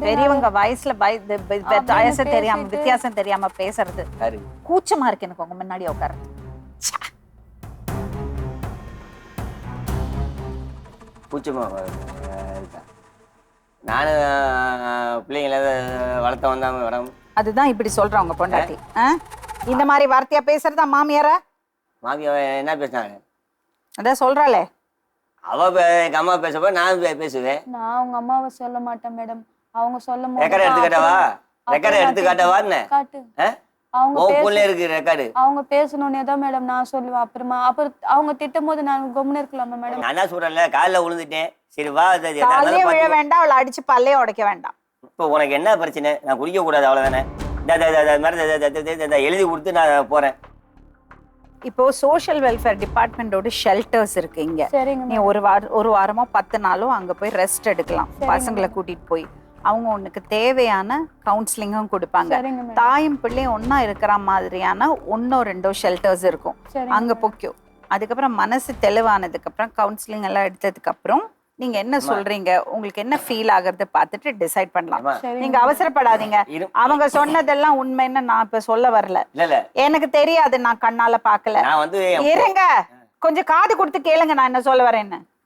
பெரியவங்க வயசுல வயசு தெரியாம வித்தியாசம் தெரியாம பேசுறது. கூச்சமா இருக்கு எனக்கு உங்க முன்னாடி உட்கார. பூச்சமா இருக்கா? நான் பிள்ளைங்கள வளர்த்த வந்தாம மேடம் அதுதான் இப்படி சொல்றேன் உங்க பொண்டாட்டி? இந்த மாதிரி வார்த்தையா பேசுறதா மாமியாரா? மாமி அவ என்ன பேசினாங்க? அதான் சொல்றாளே. அவ பே- எங்க அம்மா பேசப்போ நான் பேசுவேன். நான் உங்க அம்மாவை சொல்ல மாட்டேன் மேடம். அவங்க சொல்லும் ரெக்கார்டு எடுத்து காட்டவா ரெக்கார்டு எடுத்து காட்டவா என்ன காட்டு? அவங்க புள்ள இருக்கு ரெக்கார்டு அவங்க பேசணுன்னே தான் மேடம் நான் சொல்லுவேன். அப்புறமா அப்புறம் அவங்க திட்டும் போது நான் கொம்னு இருக்கலாமா மேடம் நான் என்ன சொல்றேன்ல காலில் விழுந்துட்டேன் சரி வா காலையே விழ வேண்டாம் அவளை அடிச்சு பல்லே உடைக்க வேண்டாம். இப்போ உனக்கு என்ன பிரச்சனை? நான் குடிக்க கூடாது அவ்வளவுதானே? எழுதி கொடுத்து நான் போறேன். இப்போ சோஷியல் வெல்ஃபேர் டிபார்ட்மெண்டோட ஷெல்டர்ஸ் இருக்கு இங்க. சரிங்க நீ ஒரு வாரம் ஒரு வாரமோ பத்து நாளோ அங்க போய் ரெஸ்ட் எடுக்கலாம். பசங்களை கூட்டிட்டு போய். அவங்க உனக்கு தேவையான கவுன்சிலிங்கும் கொடுப்பாங்க. தாயும் பிள்ளையும் ஒண்ணா இருக்கிற மாதிரியான ஒன்னோ ரெண்டோ ஷெல்டர்ஸ் இருக்கும். அங்க பொக்கியோ அதுக்கப்புறம் மனசு தெளிவானதுக்கு அப்புறம் கவுன்சிலிங் எல்லாம் எடுத்ததுக்கு அப்புறம் நீங்க என்ன சொல்றீங்க? உங்களுக்கு என்ன ஃபீல் ஆகுறத பார்த்துட்டு டிசைட் பண்ணலாம். நீங்க அவசரப்படாதீங்க. அவங்க சொன்னதெல்லாம் உண்மைன்னு நான் இப்ப சொல்ல வரல. இல்ல இல்ல. எனக்கு தெரியாது நான் கண்ணால பார்க்கல. நான் வந்து என் இருங்க. கொஞ்சம் காது கொடுத்து கேளுங்க நான் என்ன சொல்ல வரேன்னு.